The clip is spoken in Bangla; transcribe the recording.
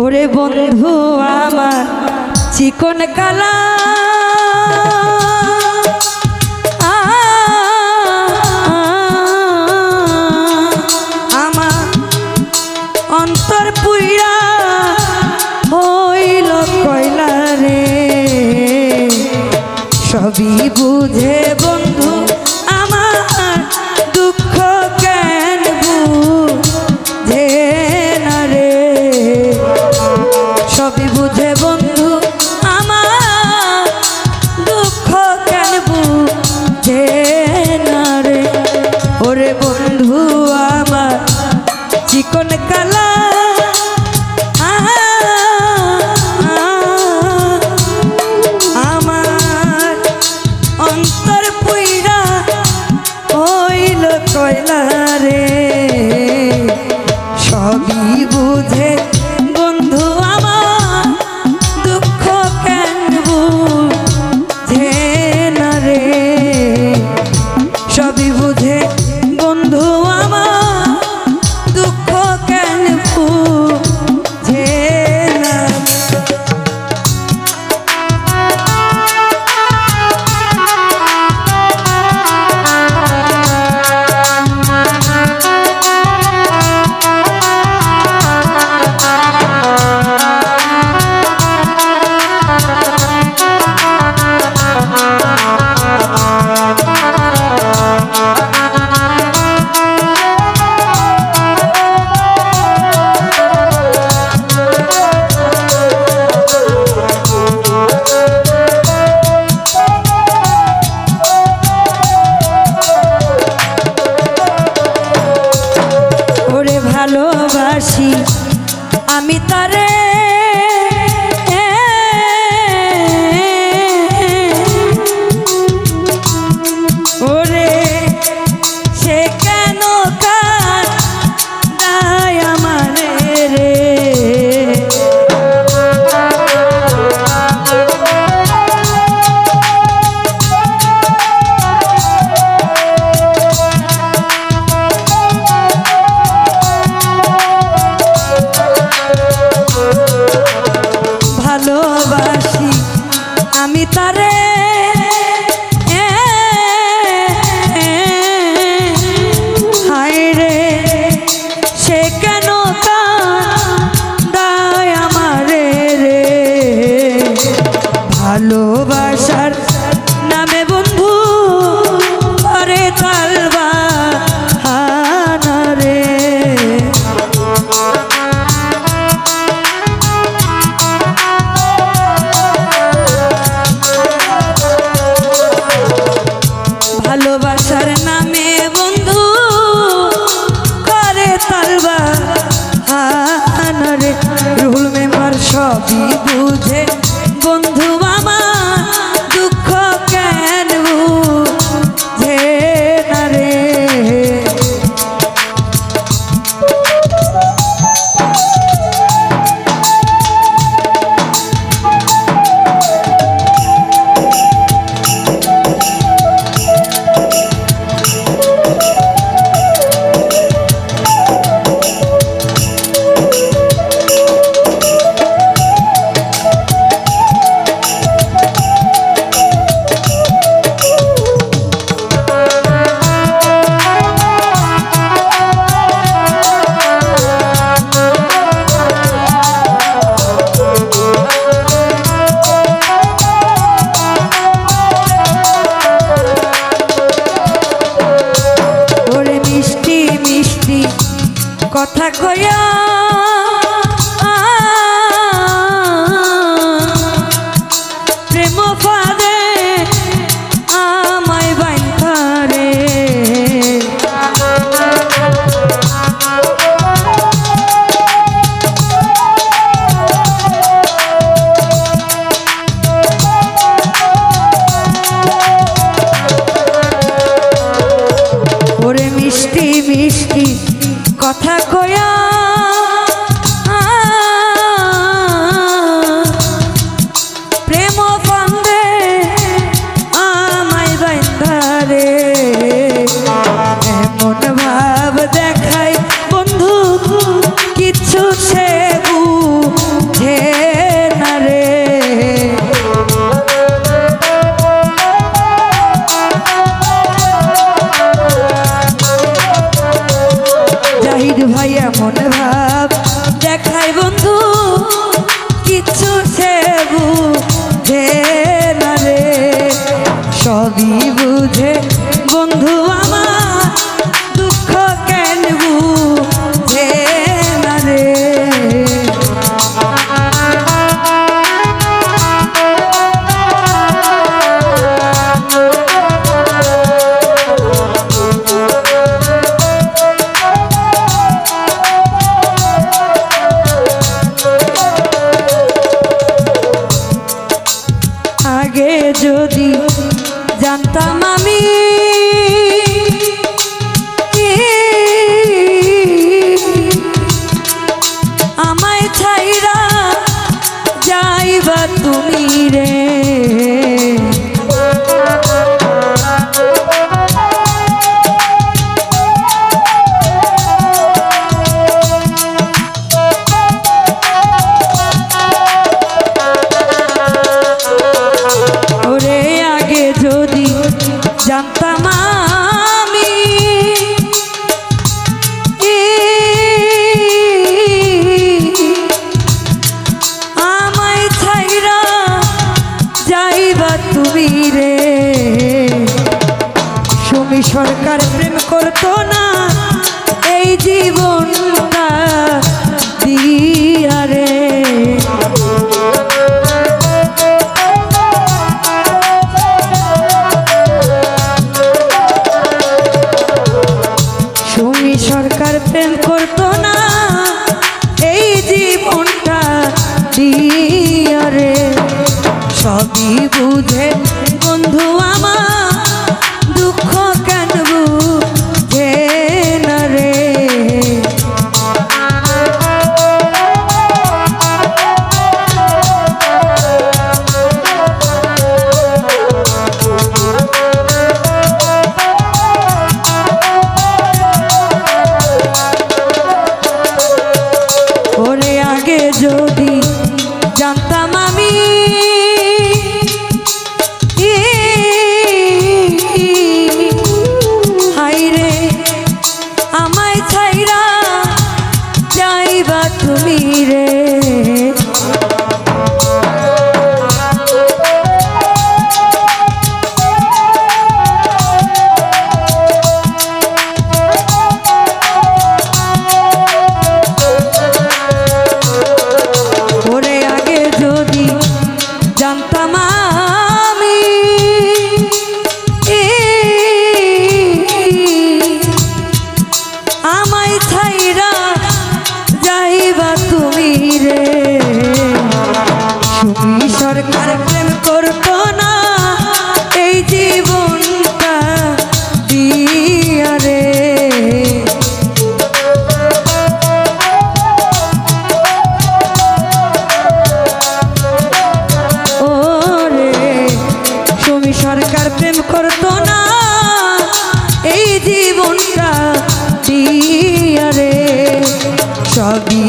ওরে বন্ধু আমার চিকন কালা। কয়লা রে সবই বুঝেব রে। voltarei. হয় এমন ভাব। দেখাই বন্ধু কিছু সে বুঝে না রে। সবই আগে যদি জানতাম আমি আমায় ছাইরা যাইবা তুমি রে? প্রিয় রে সবই বুঝে বন্ধু আমার। দিয়া রে সবই